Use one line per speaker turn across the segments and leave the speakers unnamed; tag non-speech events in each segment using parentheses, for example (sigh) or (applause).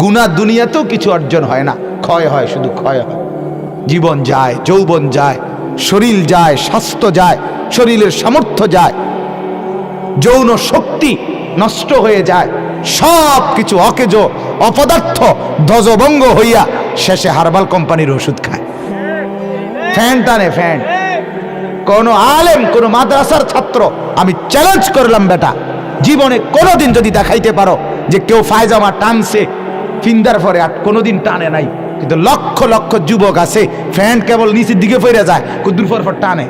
গুণা দুনিয়াতেও কিছু অর্জন হয় না। ক্ষয় হয়, শুধু ক্ষয় হয়। জীবন যায়, যৌবন যায়, শরীর যায়, স্বাস্থ্য যায়, শরীরের সামর্থ্য যায়, যৌন শক্তি নষ্ট হয়ে যায় সব কিছু অকেজ, অপদার্থ, ধ্বজভঙ্গ হইয়া শেষে হারবাল কোম্পানির ওষুধ খায়। ফ্যান টানে ফ্যান। কোন আলেম, কোন মাদ্রাসার ছাত্র, আমি চ্যালেঞ্জ করলাম বেটা। জীবনে কোনোদিন যদি দেখাইতে পারো যে কেউ ফায়জামা টানছে ফিন্দার পরে আর কোনোদিন টানে নাই। কিন্তু লক্ষ লক্ষ যুবক আছে, ফ্যান কেবল নিচের দিকে ফিরে যায় কুদ্দুর পর টানে।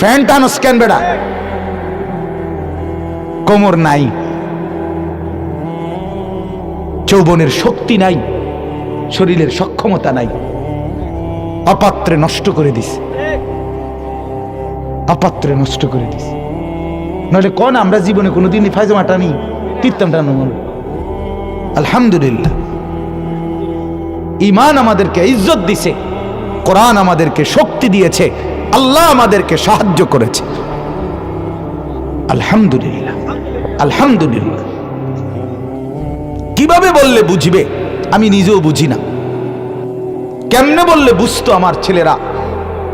ফ্যান টানো স্ক্যান বেটা কোমর নাই। যৌবনের শক্তি নাই, শরীরের সক্ষমতা নাই। অপাত্রে নষ্ট করে দিস অপাত্রে নষ্ট করে দিস নইলে কোন আমরা জীবনে কোনোদিনই ফায়জামা টানি তীর্তাম টানো আলহামদুলিল্লাহ। ইমান আমাদেরকে ইজ্জত দিছে, কোরআন আমাদেরকে শক্তি দিয়েছে, আল্লাহ আমাদেরকে সাহায্য করেছে। আলহামদুলিল্লাহ আলহামদুলিল্লাহ। কীভাবে বললে বুঝবে? আমি নিজেও বুঝি না। কেমনে বললে বুঝতো আমার ছেলেরা,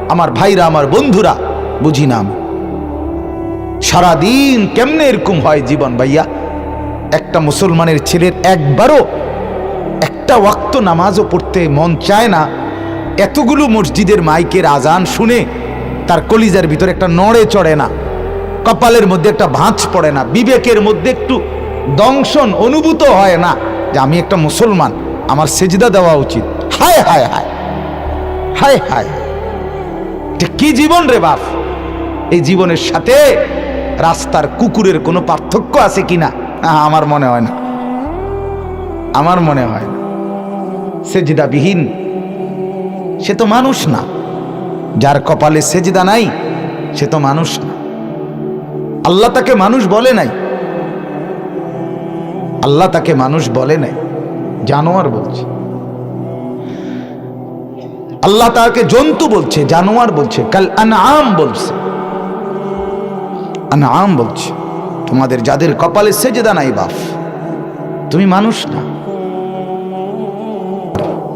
আমার ভাইরা, আমার বন্ধুরা? বুঝি না আমি। সারাদিন কেমনে এরকম হয় জীবন ভাইয়া? একটা মুসলমানের ছেলের একবারও একটা ওয়াক্ত নামাজও পড়তে মন চায় না। এতগুলো মসজিদের মাইকের আজান শুনে তার কলিজার ভিতরে একটা নড়ে চড়ে না। কপালের মধ্যে একটা ভাঁজ পড়ে না। বিবেকের মধ্যে একটু দংশন অনুভূত হয় না যে আমি একটা মুসলমান, আমার সেজদা দেওয়া উচিত। হায় হায় হায় হায় হায় কি জীবন রে বাপ? এই জীবনের সাথে রাস্তার কুকুরের কোনো পার্থক্য আছে কিনা? না আমার মনে হয় না। আমার মনে হয় না। সেজদাবিহীন সে তো মানুষ না। যার কপালে সেজদা নাই, সে তো মানুষ না। আল্লাহ তাকে মানুষ বলে নাই। আল্লাহ তাকে মানুষ বলে নাই। জানোয়ার বলছে। আল্লাহ তাকে জন্তু বলছে, জানোয়ার বলছে। কাল আম বলছে। আম বলছে। তোমাদের যাদের কপালে সেজদা নাই বাপ, তুমি মানুষ না।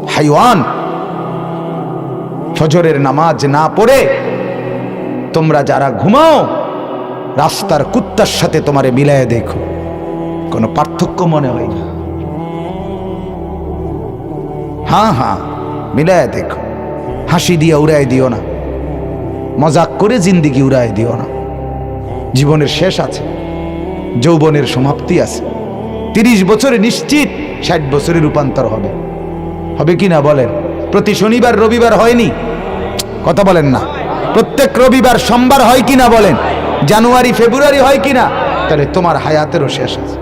হাইওয়ান, ফজরের নামাজ না পড়ে তোমরা যারা ঘুমাও, রাস্তার কুত্তার সাথে তোমারে মিলায় দেখো। কোনো পার্থক্য মনে হয় না। হ্যাঁ হ্যাঁ মিলায় দেখো। হাসি দিয়ে উড়াই দিও না। মজাক করে জিন্দিগি উড়াই দিও না। জীবনের শেষ আছে। যৌবনের সমাপ্তি আছে। তিরিশ বছরে নিশ্চিত ষাট বছরে রূপান্তর হবে। হবে কি না বলেন? প্রতি শনিবার, রবিবার হয়নি? কথা বলেন না। প্রত্যেক রবিবার, সোমবার হয় কি না বলেন? জানুয়ারি, ফেব্রুয়ারি হয় কি না? তাহলে তোমার হায়াতেরও শেষ আছে।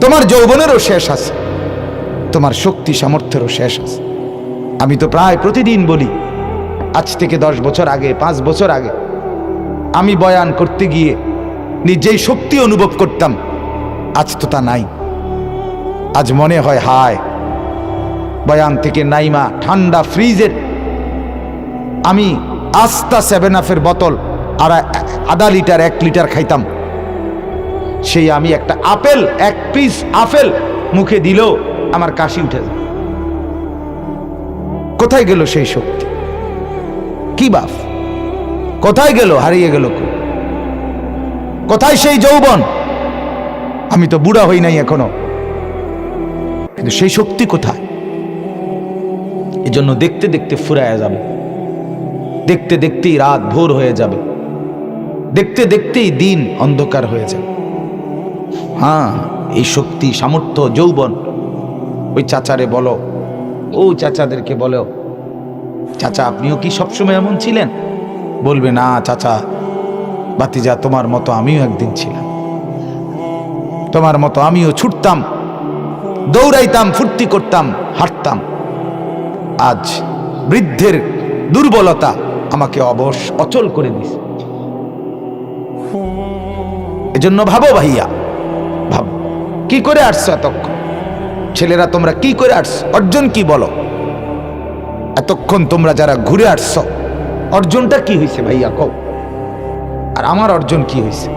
তোমার যৌবনেরও শেষ আছে। তোমার শক্তি, সামর্থ্যেরও শেষ আছে। আমি তো প্রায় প্রতিদিন বলি, আজ থেকে দশ বছর আগে, পাঁচ বছর আগে, আমি বয়ান করতে গিয়ে নিজেই শক্তি অনুভব করতাম। আজ তো তা নাই। আজ মনে হয়, হায়, বয়ান থেকে নাইমা ঠান্ডা ফ্রিজের আমি আস্তা সেভেন আপের বোতল আর আধা লিটার, এক লিটার খাইতাম। সেই আমি একটা আপেল, এক পিস আপেল মুখে দিলেও আমার কাশি উঠে যায়। কোথায় গেল সেই শক্তি? কি বাপ কোথায় গেল? হারিয়ে গেল? কোথায় সেই যৌবন? আমি তো বুড়া হই নাই এখনও। কিন্তু সেই শক্তি কোথায়? এজন্য দেখতে দেখতে ফুরায়া যাবে। দেখতে দেখতেই রাত ভোর হয়ে যাবে। দেখতে দেখতেই দিন অন্ধকার হয়ে যাবে। হ্যাঁ এই শক্তি, সামর্থ্য, যৌবন, ওই চাচারে বলো, ও চাচাদেরকে বলো, চাচা, আপনিও কি সবসময় এমন ছিলেন? বলবে, না, চাচা বাতিজা, তোমার মতো আমিও একদিন ছিলাম। তোমার মতো আমিও ছুটতাম, দৌড়াইতাম, ফুর্তি করতাম, হাঁটতাম। আজ বৃদ্ধের দুর্বলতা আমাকে অবশ অচল করে দিছে। এজন্য ভাবো ভাইয়া, ভাব, কি করে আসছো এতক্ষণ? ছেলেরা, তোমরা কি করে আসছো? অর্জন কি বলো? এতক্ষণ তোমরা যারা ঘুরে আসছো, অর্জনটা কি হয়েছে ভাইয়া কও? আর আমার অর্জন কি হয়েছে?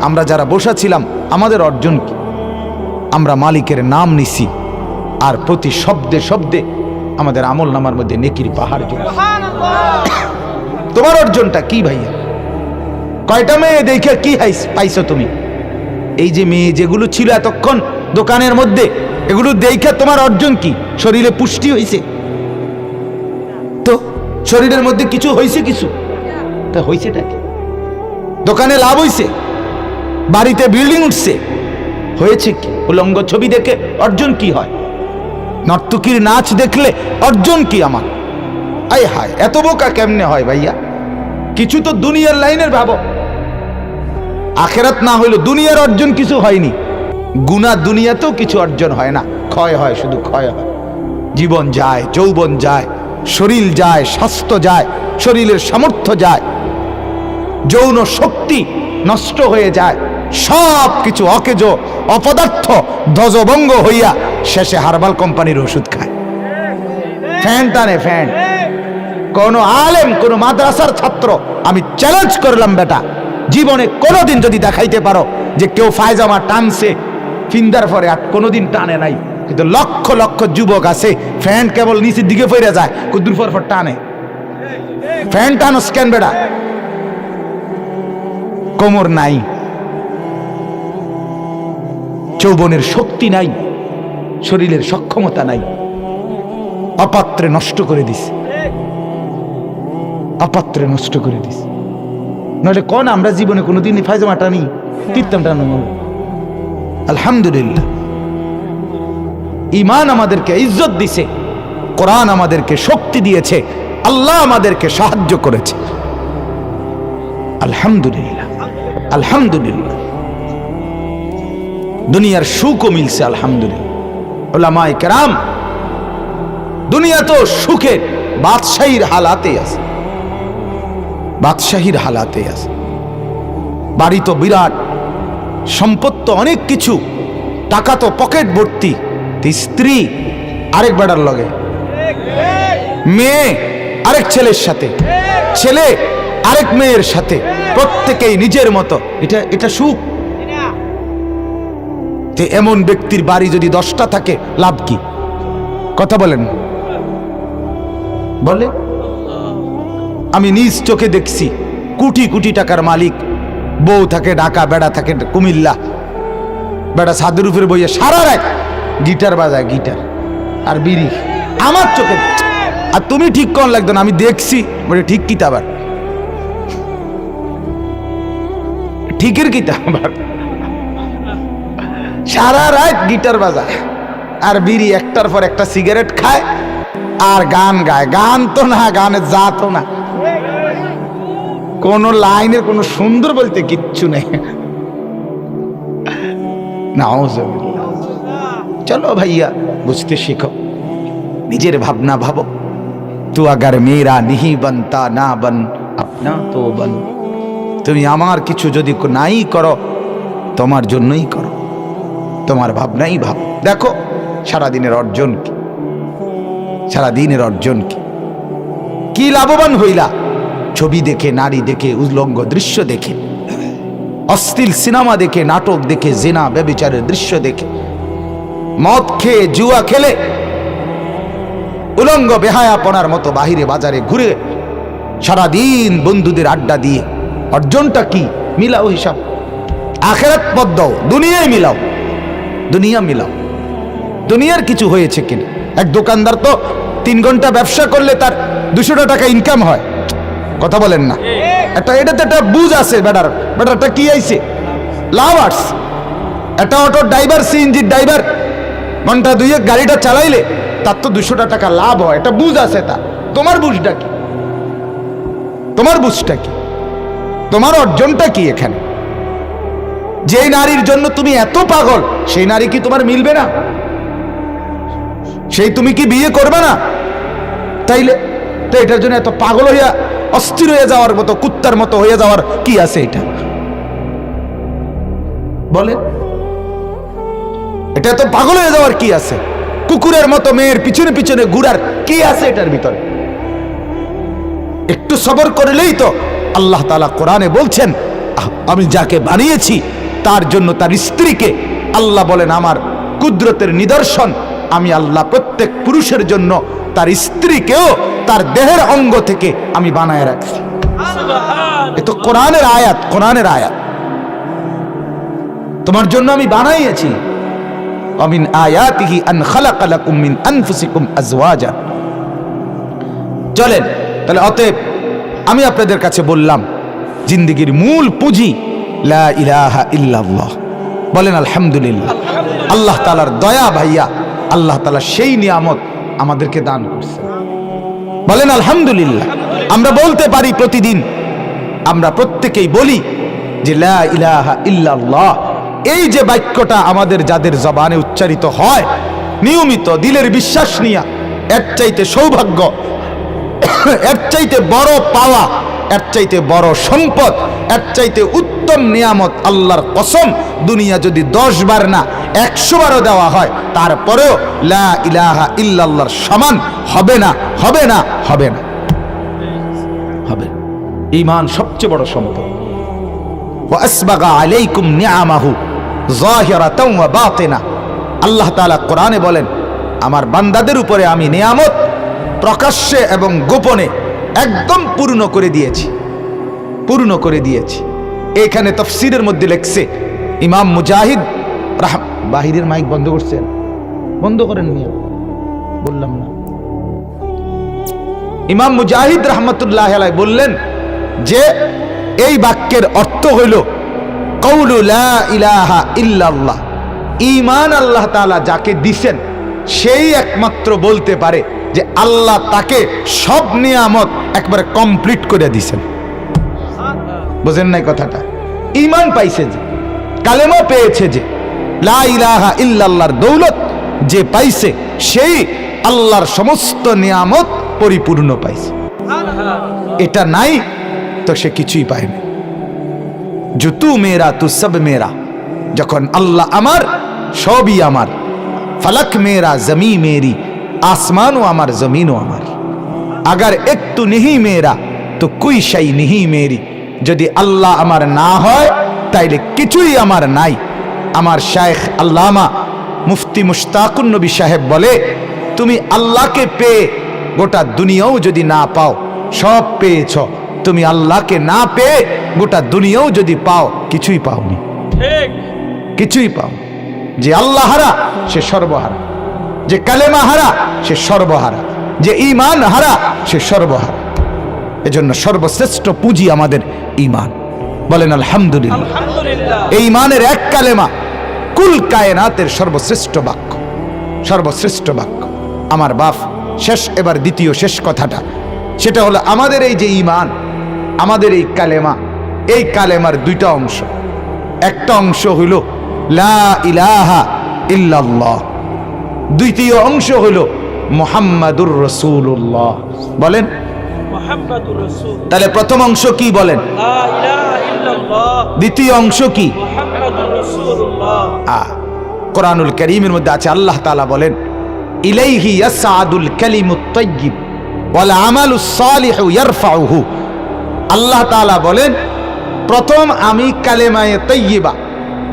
আমরা যারা বসা ছিলাম আমাদের অর্জন কি? আমরা মালিকের নাম নিছি আর প্রতি শব্দে শব্দে আমাদের আমল নামার মধ্যে নেকির পাহাড় তোমার অর্জনটা কি ভাইয়া? কয়টা মেয়ে দেখে কি পাইছো তুমি? এই যে মেয়ে যেগুলো ছিল এতক্ষণ দোকানের মধ্যে এগুলো দেখে তোমার অর্জন কি? শরীরে পুষ্টি হয়েছে তো শরীরের মধ্যে কিছু হয়েছে কিছু? তা হয়েছেটা কি? দোকানে লাভ হয়েছে বাড়িতে বিল্ডিং উঠছে। হয়েছে কি? উলঙ্গ ছবি দেখে অর্জন কি হয়? নর্তকীর নাচ দেখলে অর্জন কি আমার? আয় হায়, এত বোকা কেমনে হয় ভাইয়া? কিছু তো দুনিয়ার লাইনের ভাবো। আখেরাত না হইল দুনিয়ার অর্জন কিছু হয়নি। গুনা দুনিয়াতেও কিছু অর্জন হয় না। ক্ষয় হয়, শুধু ক্ষয় হয়। জীবন যায়, যৌবন যায়, শরীর যায়, স্বাস্থ্য যায়, শরীরের সামর্থ্য যায়। যৌন শক্তি নষ্ট হয়ে যায়। সব কিছু অকেজ, অপদার্থ, ধ্বজভঙ্গ হইয়া শেষে হারবাল কোম্পানির ওষুধ খায়। ফ্যান টানে ফ্যান। কোন আলেম, কোন মাদ্রাসার ছাত্র, আমি চ্যালেঞ্জ করলাম, বেটা। জীবনে কোনোদিন যদি দেখাইতে পারো যে কেউ ফায়জামা টানছে, ফিন্দার পরে আর কোনোদিন টানে নাই। কিন্তু লক্ষ লক্ষ যুবক আছে, ফ্যান কেবল নিচের দিকে ফিরে যায় কুদ্দুর পর টানে। ফ্যান টানো স্ক্যান বেটা। কোমর নাই, যৌবনের শক্তি নাই, শরীরের সক্ষমতা নাই, অপাত্রে নষ্ট করে দিস অপাত্রে নষ্ট করে দিস নইলে কোন আমরা জীবনে কোনোদিন ফাইজামা টানি তিরতাম টানো আলহামদুলিল্লাহ। ইমান আমাদেরকে ইজ্জত দিছে, কোরআন আমাদেরকে শক্তি দিয়েছে, আল্লাহ আমাদেরকে সাহায্য করেছে। আলহামদুলিল্লাহ। আলহামদুলিল্লাহ। দুনিয়ার সুখও মিলছে, আলহামদুলিল্লাহ। ওলামাই কেরাম দুনিয়া তো সুখের বাদশাহীর হালাতে আছে। বাদশাহীর হালাতে আছে। বাড়ি তো বিরাট, সম্পদ তো অনেক কিছু, টাকা তো পকেট ভর্তি স্ত্রী আরেক বেড়ার লগে, মেয়ে আরেক ছেলের সাথে, ছেলে আরেক মেয়ের সাথে প্রত্যেকেই নিজের মতো। এটা এটা সুখ। এমন ব্যক্তির বাড়ি যদি দশটা থাকে, লাভ কি? কথা বলেন। বলে? আমি নিজ চোখে দেখছি, কোটি কোটি টাকার মালিক। বউ থাকে ঢাকা বেড়া থাকে, কুমিল্লা। বেড়া সাদের বইয়ে সারা রাত গিটার বাজায়, গিটার আর বিড়ি। আমার চোখে আর তুমি ঠিক কন লাগতো না, আমি দেখছি। বলে, ঠিক কিতা ঠিকের কিতা আবার সারা রাত গিটার বাজায়, আর বিড়ি একটার পর একটা সিগারেট খায়, আর গান গায়। গান তো না গানের জাতও না। কোন লাইনের, কোনো সুন্দর বলতে কিচ্ছু নেই। চলো ভাইয়া, বুঝতে শিখো। নিজের ভাবনা ভাবো। তু আগার মেরা নিহি বনতা না বন, আপনা তো বন। তুমি আমার কিছু যদি নাই করো, তোমার জন্যই করো। তোমার ভাবনাই ভাব। দেখো, সারাদিনের অর্জন কি? সারাদিনের অর্জন কি? কি লাভবান হইলা? ছবি দেখে, নারী দেখে, উল্লঙ্গ দৃশ্য দেখে, অশ্লীল সিনেমা দেখে, নাটক দেখে, জেনা ব্যবিচারের দৃশ্য দেখে, মদ খেয়ে, জুয়া খেলে, উলঙ্গ বেহায়াপনার মতো বাহিরে বাজারে ঘুরে সারাদিন বন্ধুদের আড্ডা দিয়ে অর্জনটা কি? মিলাও হিসাব। আখেরাত পদ দাও, দুনিয়ায় মিলাও। দুনিয়া মিলাও। দুনিয়ার কিছু হয়েছে কিনা? এক দোকানদার তো তিন ঘণ্টা ব্যবসা করলে তার দুশোটা টাকা ইনকাম হয়। কথা বলেন না। একটা এটাতে একটা বুঝ আছে বেটার বেটারটা কি আইছে? লাভ আর্টস একটা অটো ড্রাইভার সিএনজির ড্রাইভার, ঘণ্টা দুইয়ে গাড়িটা চালাইলে তার তো দুশোটা টাকা লাভ হয়। এটা বুঝ আছে তা তোমার বুঝটা কি? তোমার বুঝটা কি? তোমার অর্জনটা কি এখানে? যে নারীর জন্য তুমি এত পাগল, সেই নারী কি তোমার মিলবে না? সেই তুমি কি বিয়ে করবে না? তাইলে তো এটার জন্য এত পাগল হইয়া, অস্থির হয়ে যাওয়ার মতো, কুত্তার মতো হয়ে যাওয়ার কি আছে এটা? বলে? এটা তো পাগল হয়ে যাওয়ার কি আছে? কুকুরের মতো মেয়ের পিছনে পিছনে ঘুরার কি আছে এটার ভিতরে? একটু সবর করলেই তো আল্লাহ তালা কোরআনে বলছেন আমি যাকে বানিয়েছি তার জন্য তার স্ত্রীকে আল্লাহ বলেন আমার কুদরতের নিদর্শন আমি আল্লাহ প্রত্যেক পুরুষের জন্য তার স্ত্রীকেও তার দেহের অঙ্গ থেকে আমি বানায় রাখছি। এ তো কোরআনের আয়াত কোরআনের আয়াত। তোমার জন্য আমি বানাইয়েছি। অমিন আয়াতিহি আন খালাকা লাকুম মিন আনফুসিকুম আজওয়াজা। চলেন তাহলে অতএব আমি আপনাদের কাছে বললাম, জিন্দিগির মূল পুঁজি ইলাহা বলেন, আলহামদুলিল্লাহ। আল্লাহ তালার দয়া ভাইয়া, আল্লাহ তালা সেই নিয়ামত আমাদেরকে দান করছে বলেন, আলহামদুলিল্লাহ। আমরা বলতে পারি প্রতিদিন, আমরা প্রত্যেকেই বলি যে ইলাহা ইল্লাল্লাহ, এই যে বাক্যটা আমাদের যাদের জবানে উচ্চারিত হয়, নিয়মিত দিলের বিশ্বাস নিয়া, এর চাইতে সৌভাগ্য (coughs) এর চাইতে বড় পাওয়া, এর চাইতে বড় সম্পদ, এর চাইতে উত্তম নিয়ামত আল্লাহর কসম দুনিয়া যদি দশ বার না, একশো বারও দেওয়া হয়, তারপরেও লা ইলাহা ইল্লাল্লাহর সমান হবে না হবে না হবে না। হবে। ইমান সবচেয়ে বড় সম্পদ। আলাইকুম নিয়ামাহু জাহিরাতাও ওয়া আল্লাহ তালা কোরআনে বলেন, আমার বান্দাদের উপরে আমি নিয়ামত প্রকাশ্যে এবং গোপনে একদম পূর্ণ করে দিয়েছি। পূর্ণ করে দিয়েছি। এখানে তফসিরের মধ্যে লেখছে, ইমাম মুজাহিদ বাহিরের মাইক বন্ধ করছেন। বন্ধ করেন মিয়া। বললাম না। ইমাম মুজাহিদ রহমতুল্লাহ বললেন যে, এই বাক্যের অর্থ হইল ইলাহা ঈমান আল্লাহ তাআলা যাকে দিছেন, সেই একমাত্র বলতে পারে আল্লাহ তাকে সব নিয়ামত একবারে কমপ্লিট করে দিছেন। বোঝেন নাই কথাটা? ইমান পাইছে যে কালেমা পেয়েছে যে লাহা দৌলত যে পাইছে, সেই আল্লাহর সমস্ত নিয়ামত পরিপূর্ণ পাইছে। এটা নাই, তো সে কিছুই পায়নি জুতু মেরা তু সব মেরা যখন আল্লাহ আমার, সবই আমার। ফলক মেরা জমি মেরি আসমানও আমার, জমিনও আমার। আগার একটু নিহি মেরা তো কুই শাই নিহি মেরি যদি আল্লাহ আমার না হয়, তাইলে কিছুই আমার নাই। আমার শায়েখ আল্লামা মুফতি মুশতাকুন নবী সাহেব বলে, তুমি আল্লাহকে পেয়ে গোটা দুনিয়াও যদি না পাও, সব পেয়েছ। তুমি আল্লাহকে না পেয়ে গোটা দুনিয়াও যদি পাও, কিছুই পাওনি। কিছুই পাও যে আল্লাহ হারা সে সর্বহারা। যে কালেমা হারা সে সর্বহারা। যে ইমান হারা সে সর্বহারা। এজন্য সর্বশ্রেষ্ঠ পুঁজি আমাদের ঈমান। বলেন আলহামদুলিল্লাহ।
আলহামদুলিল্লাহ।
এই ইমানের এক কালেমা কুল কায়নাতের সর্বশ্রেষ্ঠ বাক্য। সর্বশ্রেষ্ঠ বাক্য। আমার বাপ শেষ এবার দ্বিতীয় শেষ কথাটা। সেটা হলো আমাদের এই যে ইমান আমাদের এই কালেমা এই কালেমার দুইটা অংশ। একটা অংশ হইল লা ইলাহা ইল্লাল্লাহ। দ্বিতীয় অংশ হইল মোহাম্মদুর রসুল্লাহ বলেন? তাহলে প্রথম অংশ কি বলেন? দ্বিতীয় অংশ কি? কোরআনুল করিমের মধ্যে আছে আল্লাহ তালা বলেন ইলাইহি ইয়াসআদুল কালিমুত তাইয়্যিব ওয়াল আমালুস সালিহু ইয়ারফাউহু। আল্লাহ তাআলা বলেন প্রথম আমি কালেমায়ে তাইয়্যিবা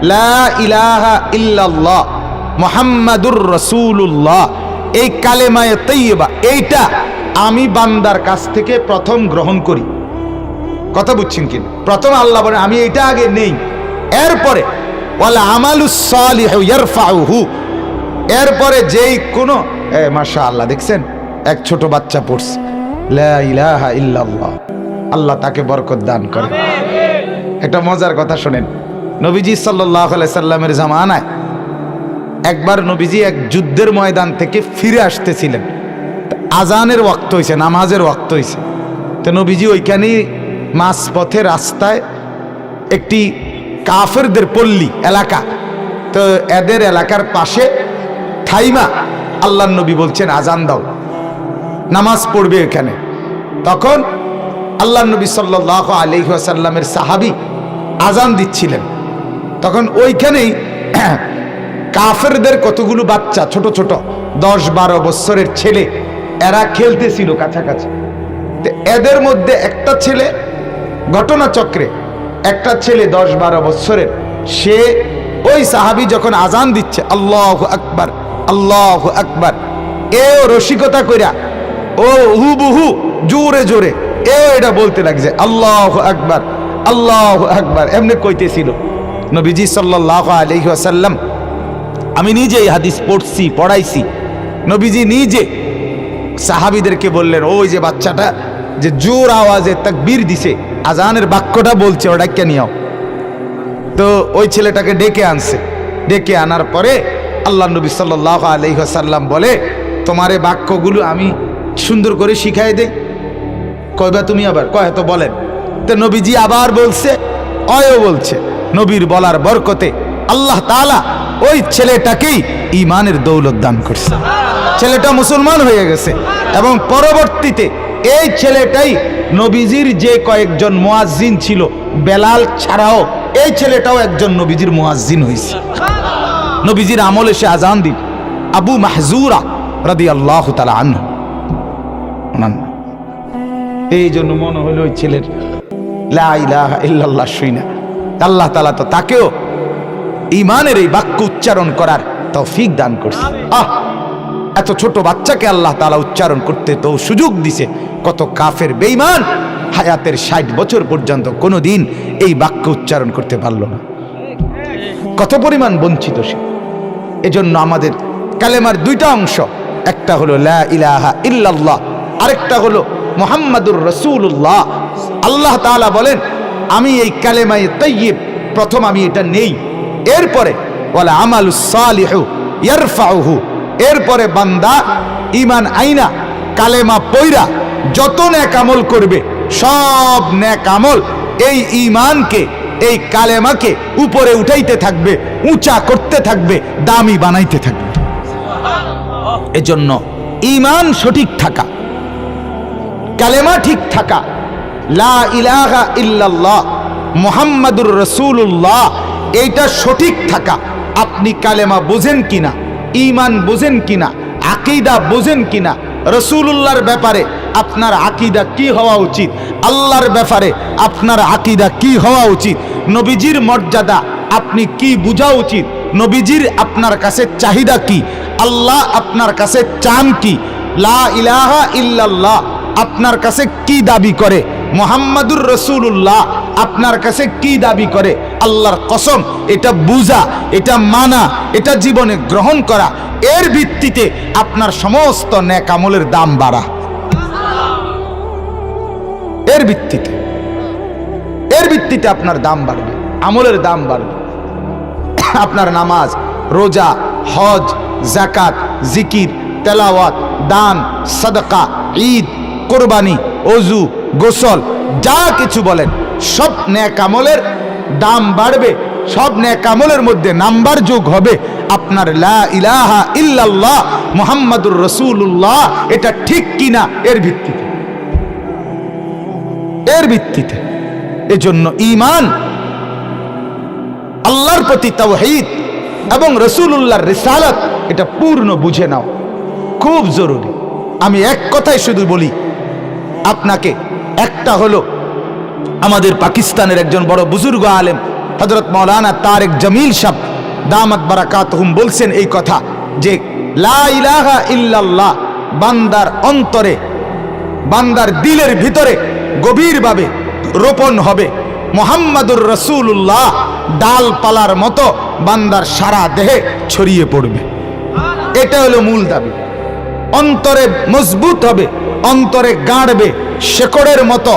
লা ইলাহা ইল্লাল্লাহ। মুহাম্মাদুর রাসূলুল্লাহ। এই কালেমায়ে তাইয়্যিবা এইটা আমি বান্দার কাছ থেকে প্রথম গ্রহণ করি। কথা বুঝছেন কি প্রথম আল্লাহ বলেন আমি এটা আগে নেই। এরপরে ওয়ালা এরপরে যেই কোন এ মাশা আল্লাহ দেখছেন? এক ছোট বাচ্চা পড়ছে। লা ইলাহা ইল্লাল্লাহ। আল্লাহ তাকে বরকত দান করে। একটা মজার কথা শোনেন। নবীজি সাল্লাল্লাহু আলাইহি সাল্লামের জামানায় একবার নবীজি এক যুদ্ধের ময়দান থেকে ফিরে আসতেছিলেন। আজানের ওয়াক্ত হয়েছে নামাজের ওয়াক্ত হয়েছে তো নবীজি ওইখানেই মাঝপথে রাস্তায় একটি কাফেরদের পল্লী এলাকা, তো এদের এলাকার পাশে থাইমা আল্লাহ নবী বলছেন, আজান দাও, নামাজ পড়বে এখানে। তখন আল্লাহ নবী সাল্লাহ আলিহাসাল্লামের সাহাবি আজান দিচ্ছিলেন। তখন ওইখানেই কাফেরদের কতগুলো বাচ্চা? ছোট ছোট। দশ, বারো বছরের ছেলে। এরা খেলতেছিল কাছাকাছি। এদের মধ্যে একটা ছেলে ঘটনাচক্রে, একটা ছেলে দশ, বারো বছরের। সে ওই সাহাবি যখন আজান দিচ্ছে, আল্লাহ আকবার আল্লাহ আকবার, এও রসিকতা কইরা, ও হুবহু জোরে জোরে, এ এটা বলতে লাগছে, আল্লাহ আকবার আল্লাহ আকবার, এমনি কইতেছিল। নবীজি সাল্লাহ আলহি আমি নিজে এই হাদিস পড়ছি, পড়াইছি। নবীজি নিজে সাহাবিদেরকে বললেন, ওই যে বাচ্চাটা যে জোর আওয়াজে তাকবীর দিছে, আজানের বাক্যটা বলছে, ওটা কে নিও তো ওই ছেলেটাকে ডেকে আনছে। ডেকে আনার পরে আল্লাহ নবী সাল্লাহ আলহিহাসাল্লাম বলে, তোমার এই বাক্যগুলো আমি সুন্দর করে শিখাই দেই কয়বা তুমি আবার? কয়, তো বলেন। তো নবীজি আবার বলছে, অয়ও বলছে। নবীর বলার বরকতে আল্লাহ তাআলা ওই ছেলেটাকেই ইমানের দৌলত দান করছে। ছেলেটা মুসলমান হয়ে গেছে এবং পরবর্তীতে এই ছেলেটাই নবীজির যে কয়েকজন মুয়াজ্জিন ছিল, বেলাল ছাড়াও এই ছেলেটাও একজন নবীজির মুয়াজ্জিন হয়েছে নবীজির আমলে সে আজান দিন আবু মাহজুরা রাদি আল্লাহ তালা নাম। এই জন্য মনে হলো ওই ছেলের, লা ইলাহা ইল্লাল্লাহ শুইনা আল্লাহ তালা তো তাকেও ইমানের এই বাক্য উচ্চারণ করার তৌফিক দান করছে। আহ! এত ছোট বাচ্চাকে আল্লাহ তালা উচ্চারণ করতে তো সুযোগ দিছে। কত কাফের বেইমান হায়াতের ষাট বছর পর্যন্ত কোনোদিন এই বাক্য উচ্চারণ করতে পারল না। কত পরিমাণ বঞ্চিত সে। এজন্য আমাদের কালেমার দুইটা অংশ, একটা হলো লা ইলাহা ইল্লাল্লাহ, আরেকটা হলো মোহাম্মদুর রসুল্লাহ আল্লাহ তাআলা বলেন, আমি এই কালেমায় তৈয়ব, প্রথম আমি এটা নেই। এরপরে, বলে, আমাল সালিহু ইয়ারফাউহু। এরপরে, বান্দা ইমান আইনা, কালেমা পইরা, যত ন্যাক আমল করবে, সব ন্যাক আমল এই ইমানকে এই কালেমাকে উপরে উঠাইতে থাকবে, উঁচা করতে থাকবে, দামি বানাইতে থাকবে। এজন্য ইমান সঠিক থাকা, কালেমা ঠিক থাকা, লা ইলাহা ইল্লাল্লাহ, মুহাম্মাদুর রসুল্লাহ এইটা সঠিক থাকা। আপনি কালেমা বোঝেন কিনা? ইমান বোঝেন কিনা? আকিদা বোঝেন কিনা? রসুল্লাহর ব্যাপারে আপনার আকিদা কি হওয়া উচিত? আল্লাহর ব্যাপারে আপনার আকিদা কি হওয়া উচিত? নবীজির মর্যাদা আপনি কি বোঝা উচিত? নবীজির আপনার কাছে চাহিদা কি? আল্লাহ আপনার কাছে চান কি? লা ইলাহা ইল্লাল্লাহ আপনার কাছে কি দাবি করে? মোহাম্মদুর রসুল্লাহ আপনার কাছে কি দাবি করে? আল্লাহর কসম, এটা বুঝা, এটা মানা, এটা জীবনে গ্রহণ করা, এর ভিত্তিতে আপনার সমস্ত ন্যাক আমলের দাম বাড়া। এর ভিত্তিতে এর ভিত্তিতে আপনার দাম বাড়বে, আমলের দাম বাড়বে। আপনার নামাজ, রোজা, হজ জাকাত জিকির, তেলাওয়াত, দান, সদকা, ঈদ, কোরবানি অজু গোসল, যা কিছু বলেন সব ন্যাক আমলের দাম বাড়বে, সব ন্যাক আমলের মধ্যে নাম্বার যোগ হবে। আপনার লা ইলাহা ইল্লাল্লাহ মুহাম্মাদুর রসুল্লাহ এটা ঠিক কিনা এর ভিত্তিতে? এর ভিত্তিতে। এজন্য ইমান আল্লাহর প্রতি তাওহীদ এবং রসুল্লাহর রিসালাত, এটা পূর্ণ বুঝে নাও। খুব জরুরি। আমি এক কথাই শুধু বলি, আপনাকে একটা হলো আমাদের পাকিস্তানের একজন বড় বুজুর্গ আলেম হজরত মৌলানা তারেক জামিল সাহ দামাত বারাকাত বলছেন এই কথা যে, লা ইলাহা ইল্লাল্লাহ, বান্দার অন্তরে, বান্দার দিলের ভিতরে গভীরভাবে রোপণ হবে। মোহাম্মদুর রসুল্লাহ ডালপালার মতো বান্দার সারা দেহে ছড়িয়ে পড়বে। এটা হলো মূল দাবি। অন্তরে মজবুত হবে, অন্তরে গাঁড়বে, শেকড়ের মতো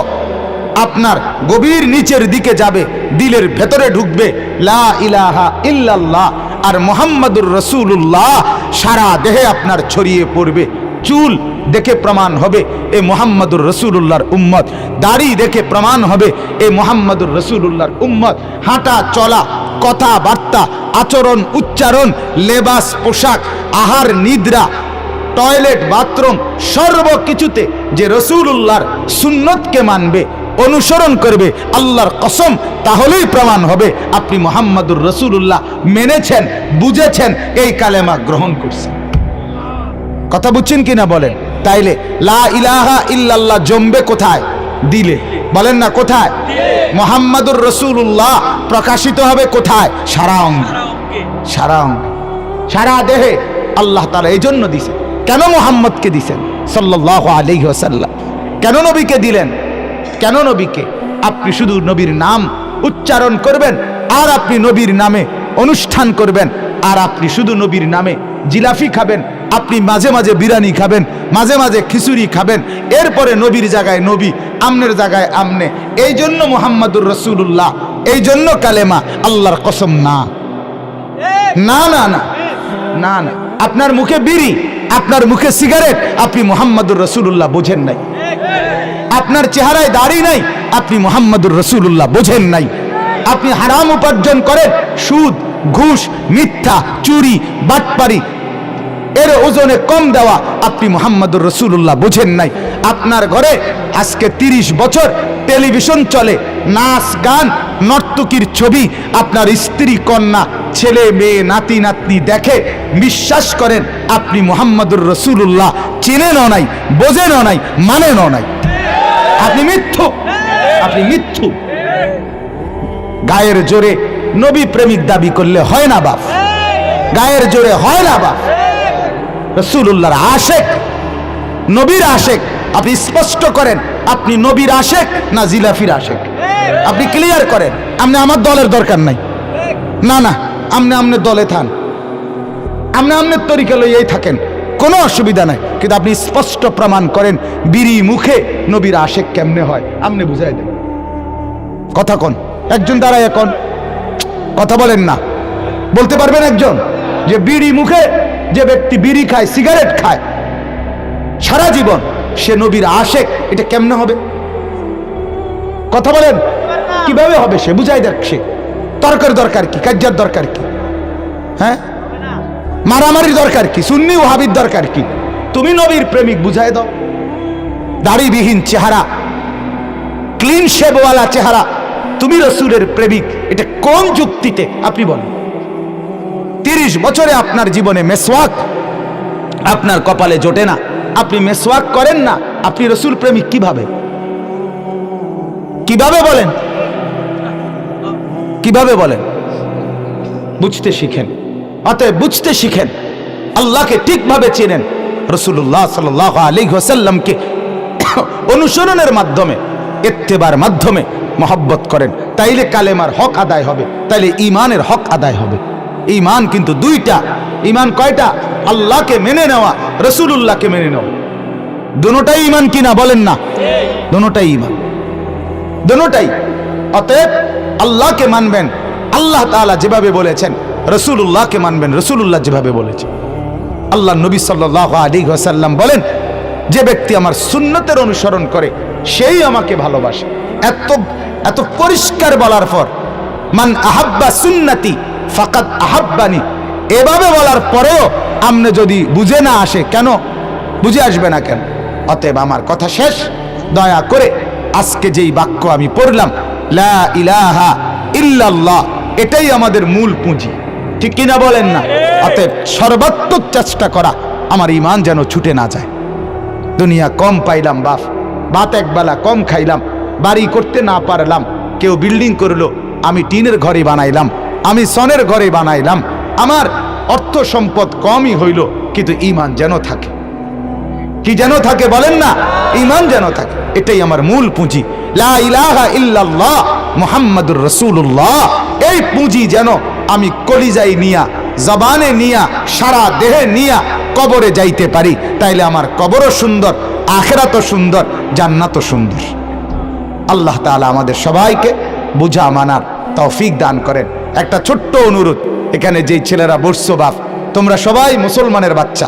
আপনার গভীর নিচের দিকে যাবে, দিলের ভেতরে ঢুকবে, লা ইলাহা ইল্লাল্লাহ, আর মোহাম্মদুর রসুল্লাহ সারা দেহে আপনার ছড়িয়ে পড়বে, চুল দেখে প্রমাণ হবে, এ মোহাম্মদুর রসুল্লাহর উম্মত, দাড়ি দেখে প্রমাণ হবে, এ মোহাম্মদুর রসুল্লাহর উম্মত, হাঁটা, চলা, কথাবার্তা, আচরণ, উচ্চারণ, লেবাস, পোশাক, আহার, নিদ্রা, টয়লেট, বাথরুম, সর্বকিছুতে যে রসুল্লাহর সুন্নতকে মানবে অনুসরণ করবে আল্লাহর কসম, তাহলেই প্রমাণ হবে। আপনি মোহাম্মদুর রসুল্লাহ মেনেছেন, বুঝেছেন, এই কালেমা গ্রহণ করছেন। কথা বুঝছেন কিনা বলেন? তাইলে, লা ইলাহা ইল্লাল্লাহ জমবে কোথায়? দিলে। বলেন না, কোথায়? মোহাম্মদুর রসুল্লাহ প্রকাশিত হবে কোথায়? সারা অঙ্গে। সারা অঙ্গ। সারা দেহে আল্লাহ তালা এই জন্য দিছেন। কেন মোহাম্মদকে দিছেন? সাল্লাহ আলী ওসাল্লাম কেন নবীকে দিলেন? কেন নবীকে? আপনি শুধু নবীর নাম উচ্চারণ করবেন, আর আপনি নবীর নামে অনুষ্ঠান করবেন, আর আপনি শুধু নবীর নামে জিলাফি খাবেন, আপনি মাঝে মাঝে বিরিয়ানি খাবেন, মাঝে মাঝে খিচুড়ি খাবেন, এরপরে নবীর জায়গায় নবী, আমনের জায়গায় আমনে। এই জন্য মোহাম্মদুর রসুল্লাহ এই জন্য কালেমা, আল্লাহর কসম না। না না না না না। আপনার মুখে বিড়ি, আপনার মুখে সিগারেট, আপনি মোহাম্মদুর রসুল্লাহ বোঝেন নাই। আপনার চেহারায় দাড়ি নাই, আপনি মোহাম্মদুর রসুল্লাহ বোঝেন নাই। আপনি হারাম উপার্জন করেন, সুদ, ঘুষ, মিথ্যা, চুরি, বাটপারি, এর ওজনে কম দেওয়া আপনি মোহাম্মদুর রসুল্লাহ বোঝেন নাই। আপনার ঘরে আজকে তিরিশ বছর টেলিভিশন চলে, নাচ, গান, নর্তকীর ছবি, আপনার স্ত্রী, কন্যা, ছেলে, মেয়ে, নাতি, নাতনি দেখে বিশ্বাস করেন, আপনি মোহাম্মদুর রসুল্লাহ চেনেনও নাই, বোঝেনও নাই, মানেনও নাই। আপনি মিথ্যু। আপনি মিথ্যু। গায়ের জোরে নবী প্রেমিক দাবি করলে হয় না বাপ। গায়ের জোরে হয় না বাপ। রসুল্লাহর আশেক, নবীর আশেক। আপনি স্পষ্ট করেন, আপনি নবীর আশেক না জিলাফির আশেক? আপনি ক্লিয়ার করেন আপনি আমার দলের দরকার নাই। না না আপনি আমনের দলে থান। আপনি আমনের তরিকা লইয়াই থাকেন। কোনো অসুবিধা নাই। কিন্তু আপনি স্পষ্ট প্রমাণ করেন, বিড়ি মুখে নবীর আশেক কেমনে হয়। আপনি বুঝাই দেন। কথা কোন। একজন দাঁড়ায় এখন কথা বলেন না। বলতে পারবেন একজন যে বিড়ি মুখে যে ব্যক্তি বিড়ি খায়, সিগারেট খায়, সারা জীবন সে নবীর আশেক, এটা কেমনে হবে? কথা বলেন। কীভাবে হবে সে? বুঝাই দেখ সে। তর্কের দরকার কি? কার্যার দরকার কি? হ্যাঁ? মারামারির দরকার কি? সুন্নি ওহাবির দরকার কি? তুমি নবীর প্রেমিক, বুঝাই দাও। দাড়িবিহীন চেহারা ক্লিন শেবওয়ালা চেহারা, তুমি রসুলের প্রেমিক, এটা কোন যুক্তিতে? আপনি বলেন। তিরিশ বছরে আপনার জীবনে মেসওয়াক, আপনার কপালে জোটে না। আপনি মেসওয়াক করেন না, আপনি রসুল প্রেমিক কীভাবে? কীভাবে বলেন? কীভাবে বলেন? বুঝতে শিখেন। অতএব বুঝতে শিখেন। আল্লাহকে ঠিকভাবে চেনেন। রসুল্লাহ সাল আলী হোসাল্লামকে (coughs) অনুসরণের মাধ্যমে এত্তেবার মাধ্যমে মহব্বত করেন। তাইলে কালেমার হক আদায় হবে, তাইলে ইমানের হক আদায় হবে। ইমান কিন্তু দুইটা। ইমান কয়টা? আল্লাহকে মেনে নেওয়া রসুল্লাহকে মেনে নেওয়া। দুটাই ইমান কিনা বলেন না? দুটাই ইমান দুটাই অতএব আল্লাহকে মানবেন। আল্লাহ তাআলা যেভাবে বলেছেন রসুল্লাহকে মানবেন রসুল্লাহ যেভাবে বলেছেন আল্লাহ নবী সাল্লাহ আলী ওয়াসাল্লাম বলেন, যে ব্যক্তি আমার সুন্নতের অনুসরণ করে, সেই আমাকে ভালোবাসে। এত এত পরিষ্কার বলার পর, মান আহাব্বা সুন্নতি ফাকাত আহাব্বানি। এভাবে বলার পরেও আমনে যদি বুঝে না আসে, কেন? বুঝে আসবে না কেন? অতএব আমার কথা শেষ। দয়া করে আজকে যেই বাক্য আমি পড়লাম, লা ইলাহা ইল্লাল্লাহ, এটাই আমাদের মূল পুঁজি। ঠিক কিনা বলেন না? অতএব সর্বাত্মক চেষ্টা করা, আমার ইমান যেন ছুটে না যায়। দুনিয়া কম পাইলাম, বাপ। ভাত একবেলা কম খাইলাম, বাড়ি করতে না পারলাম। কেউ বিল্ডিং করল, আমি টিনের ঘরে বানাইলাম, আমি সনের ঘরে বানাইলাম। আমার অর্থ সম্পদ কমই হইল, কিন্তু ইমান যেন থাকে। কি যেন থাকে বলেন না? ইমান যেন থাকে, এটাই আমার মূল পুঁজি। লা ইলাহা ইল্লাল্লাহ মুহাম্মাদুর রাসূলুল্লাহ। এই পুঁজি যেন আমি কলিজাই নিয়া, জবানে নিয়া, সারা দেহে নিয়া কবরে যাইতে পারি। তাইলে আমার কবরও সুন্দর, আখেরাতও সুন্দর, জান্নাতও সুন্দর। আল্লাহ তাআলা আমাদের সবাইকে বুঝা, মানার তৌফিক দান করেন। একটা ছোট্ট অনুরোধ, এখানে যেই ছেলেরা বসছো বাপ, তোমরা সবাই মুসলমানের বাচ্চা,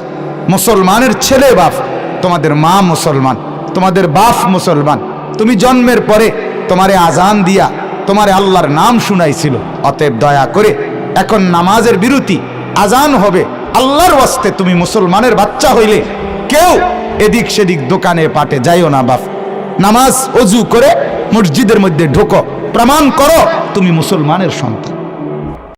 মুসলমানের ছেলে বাপ, তোমাদের মা মুসলমান, তোমাদের বাপ মুসলমান। তুমি জন্মের পরে তোমারে আজান দিয়া তোমারে আল্লাহর নাম শুনাইছিল, অতএব দয়া করে এখন নামাজের বিরতি, আজান হবে। আল্লাহর ওয়াস্তে তুমি মুসলমানের বাচ্চা হইলে কেউ এদিক সেদিক দোকানে পাটে যাইও না বাপ। নামাজ অজু করে মসজিদের মধ্যে ঢোকো, প্রমাণ করো তুমি মুসলমানের সন্তান।